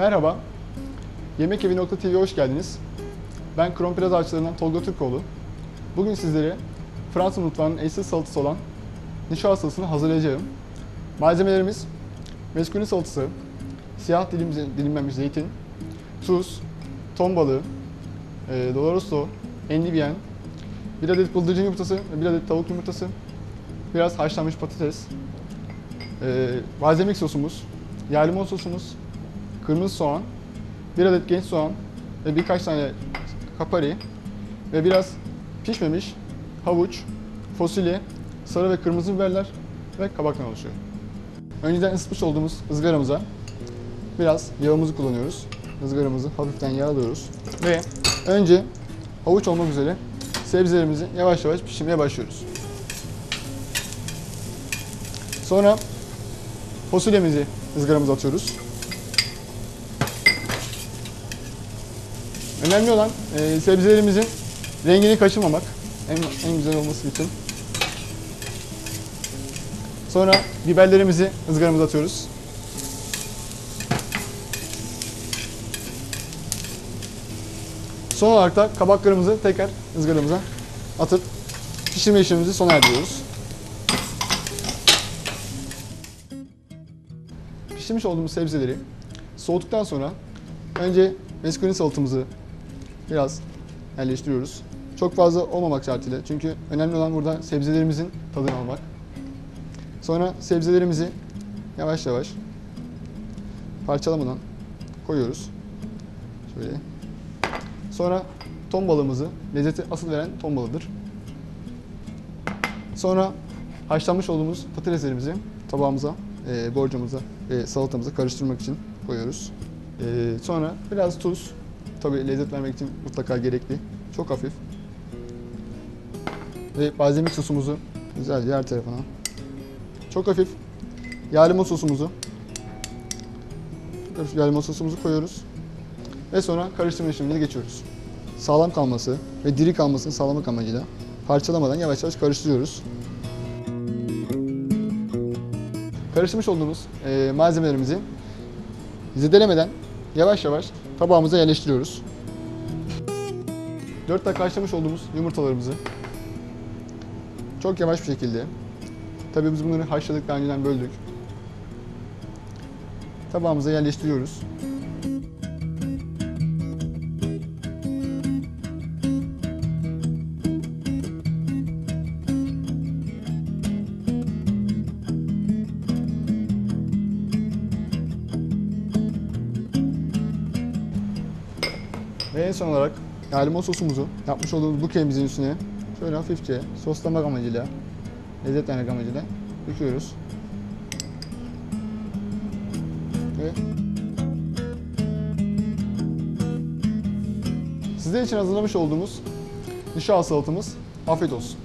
Merhaba, Yemekevi.tv'ye hoş geldiniz. Ben Kronpbiraz Ağaçlarından Tolga Türkoğlu. Bugün sizlere Fransız mutfağının eşsiz salatası olan nişa salatasını hazırlayacağım. Malzemelerimiz meskuni salatası, siyah dilim, dilimlenmiş zeytin, tuz, ton balığı, e, doloroso, endiviyen, bir adet bıldırcın yumurtası ve bir adet tavuk yumurtası, biraz haşlanmış patates, e, balzamik sosumuz, yağ limon sosumuz, kırmızı soğan, bir adet genç soğan ve birkaç tane kapari ve biraz pişmemiş havuç, fasulye, sarı ve kırmızı biberler ve kabaktan oluşuyor. Önceden ısıtmış olduğumuz ızgaramıza biraz yağımızı kullanıyoruz. Izgaramızı hafiften yağlıyoruz ve önce havuç olmak üzere sebzelerimizi yavaş yavaş pişirmeye başlıyoruz. Sonra fasulyemizi ızgaramıza atıyoruz. Önemli olan e, sebzelerimizin rengini kaçırmamak. En, en güzel olması için. Sonra biberlerimizi ızgaramıza atıyoruz. Son olarak da kabaklarımızı tekrar ızgaramıza atıp pişirme işlemimizi sona erdiriyoruz. Pişirmiş olduğumuz sebzeleri soğuduktan sonra önce meskuni salatamızı biraz yerleştiriyoruz. Çok fazla olmamak şartıyla çünkü önemli olan burada sebzelerimizin tadını almak. Sonra sebzelerimizi yavaş yavaş parçalamadan koyuyoruz. Şöyle. Sonra ton balığımızı, lezzeti asıl veren ton balığıdır. Sonra haşlanmış olduğumuz patateslerimizi tabağımıza, e, borcamıza ve salatamıza karıştırmak için koyuyoruz. E, sonra biraz tuz, tabii lezzet vermek için mutlaka gerekli. Çok hafif. Ve balzamik sosumuzu güzelce her tarafına. Çok hafif yağ limon sosumuzu yağ limon sosumuzu koyuyoruz. Ve sonra karıştırma işlemine geçiyoruz. Sağlam kalması ve diri kalmasını sağlamak amacıyla parçalamadan yavaş yavaş karıştırıyoruz. Karıştırmış olduğumuz e, malzemelerimizi zedelemeden yavaş yavaş tabağımıza yerleştiriyoruz. 4 dakika haşlamış olduğumuz yumurtalarımızı çok yavaş bir şekilde tabii biz bunları haşladık daha önceden böldük. Tabağımıza yerleştiriyoruz. Ve en son olarak yağ limon sosumuzu yapmış olduğumuz bukemizin üstüne şöyle hafifçe soslamak amacıyla, lezzet vermek amacıyla döküyoruz. Ve sizler için hazırlamış olduğumuz nişasta salatamız afiyet olsun.